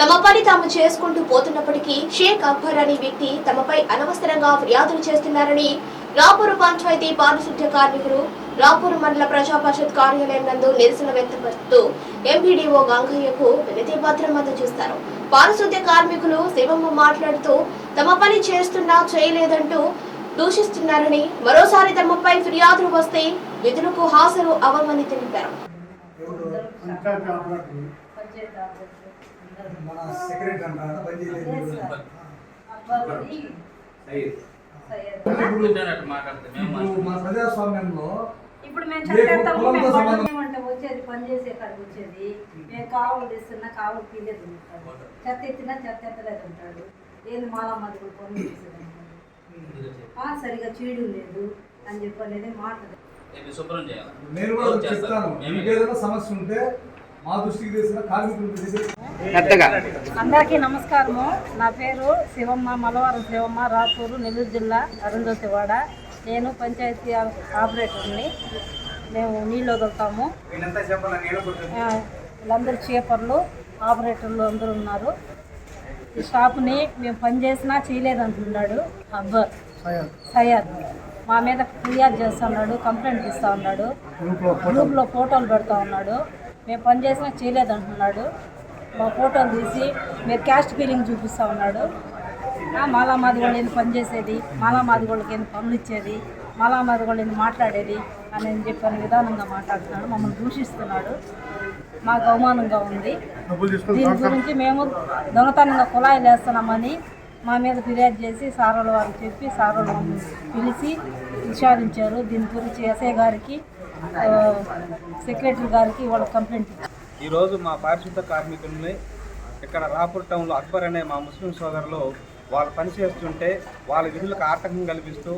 తమ పని తాము చేసుకుంటూ పోతున్నప్పటికీ షేక్ అక్బర్ అనే వ్యక్తి తమపై అనవసరంగా ఫిర్యాదులు చేస్తున్నారని రాపూరు పంచాయతీ పారిశుద్ధ్య కార్మికులు రాపూరు మండల ప్రజా పరిషత్ కార్యాలయం నందు నిరసన వ్యక్తపరుస్తూ ఎంపీడీఓ గంగయ్యకు వినతి పత్రం అందజేస్తారు. పారిశుద్ధ్య కార్మికులు శివమ్మ మాట్లాడుతూ తమ పని చేస్తున్నా చేయలేదంటూ దూషిస్తున్నారని మరోసారి తమపై ఫిర్యాదులు వస్తే విధులకు హాజరు అవ్వమని తెలిపారు. మన సెక్రటరీ అంటారా బందీ లేదు ఇప్పుడు ఇంటర్నెట్ మాట్లాడితే? మేము ఇప్పుడు మన ప్రజాస్వామ్యంలో ఇప్పుడు మేము కులంతో మేము వచ్చేది పని చేసే కాడికి వచ్చేది. మేము కాలువలు తీస్తున్నా కాలువలు తీయలేదు ఉంటాడు చెత్త ఎత్తినా చెత్త ఎత్తలేదు ఉంటాడు. ఏంది మాలా మాది కూడా పనులు చేసేది అంటాడు. ఆ, సరిగా చీడు లేదు అని చెప్పి అనేది మాట నేను కూడా? చెప్తాను. మీకు ఏదైనా సమస్య ఉంటే మా దృష్టికి తెచ్చిన కార్మికుల దగ్గర అందరికీ నమస్కారము. నా పేరు శివమ్మ మలవారం శివమ్మ రాపూరు నెల్లూరు జిల్లా అరుంధతివాడ నేను పంచాయతీ ఆపరేటర్ని. మేము నీళ్ళు వదులుతాము వీళ్ళందరూ చేపర్లు ఆపరేటర్లు అందరూ ఉన్నారు. ఈ షాపుని మేము పని చేసినా చేయలేదంటున్నాడు అక్బర్ సయ్యద్ మా మీద ఫిర్యాదు చేస్తున్నాడు కంప్లైంట్ ఇస్తా ఉన్నాడు. గ్రూప్లో ఫోటోలు పెడతా ఉన్నాడు. మేము పని చేసినా చేయలేదంటున్నాడు మా ఫోటోలు తీసి మీరు క్యాస్ట్ ఫీలింగ్ చూపిస్తా ఉన్నాడు. మాలా మాది వాళ్ళు ఏంది పని చేసేది? మాలా మాది వాళ్ళకి ఏంది పనులు ఇచ్చేది? మాలా మాది వాళ్ళు ఏంది మాట్లాడేది? అని చెప్పని విధానంగా మాట్లాడుతున్నాడు. మమ్మల్ని దూషిస్తున్నాడు. మాకు అవమానంగా ఉంది. దీని గురించి మేము దొంగతనంగా కుళాయిలు వేస్తున్నామని మా మీద ఫిర్యాదు చేసి సారోల వారికి చెప్పి సారోలు పిలిచి విచారించారు. దీని గురించి ఎస్ఐ గారికి సెక్రటరీ గారికి వాళ్ళ కంప్లైంట్ ఈరోజు మా పారిశుద్ధ కార్మికుల్ని ఇక్కడ రాపూర్ టౌన్లో అక్బర్ అనే మా ముస్లిం సోదరులు వాళ్ళు పని చేస్తుంటే వాళ్ళ విధులకు ఆటంకం కల్పిస్తూ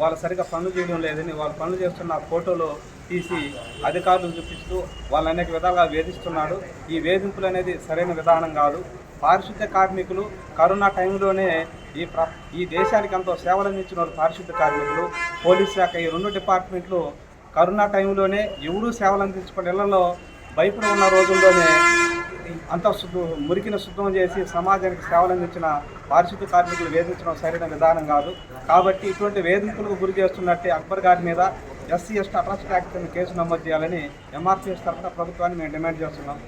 వాళ్ళు సరిగా పనులు చేయడం లేదని వాళ్ళు పనులు చేస్తున్న ఫోటోలు తీసి అధికారులు చూపిస్తూ వాళ్ళు అనేక విధాలుగా వేధిస్తున్నాడు. ఈ వేధింపులు అనేది సరైన విధానం కాదు. పారిశుద్ధ కార్మికులు కరోనా టైంలోనే ఈ ప్ర ఈ దేశానికి ఎంతో సేవలు అందించిన వాళ్ళు పారిశుద్ధ కార్మికులు. పోలీస్ శాఖ ఈ రెండు డిపార్ట్మెంట్లు కరోనా టైంలోనే ఎవరూ సేవలు అందించుకునే ఇళ్ళలో భయపడి ఉన్న రోజుల్లోనే అంత శుద్ధ మురికిన శుద్ధం చేసి సమాజానికి సేవలు అందించిన పారిశుద్ధ కార్మికులు వేధించడం సరైన విధానం కాదు. కాబట్టి ఇటువంటి వేధింపులకు గురి చేస్తున్నట్టే అక్బర్ గారి మీద ఎస్సీ ఎస్టీ అట్రాసిటీ యాక్ట్ కింద కేసు నమోదు చేయాలని ఎంఆర్పీఎస్ తరఫున ప్రభుత్వాన్ని మేము డిమాండ్ చేస్తున్నాం.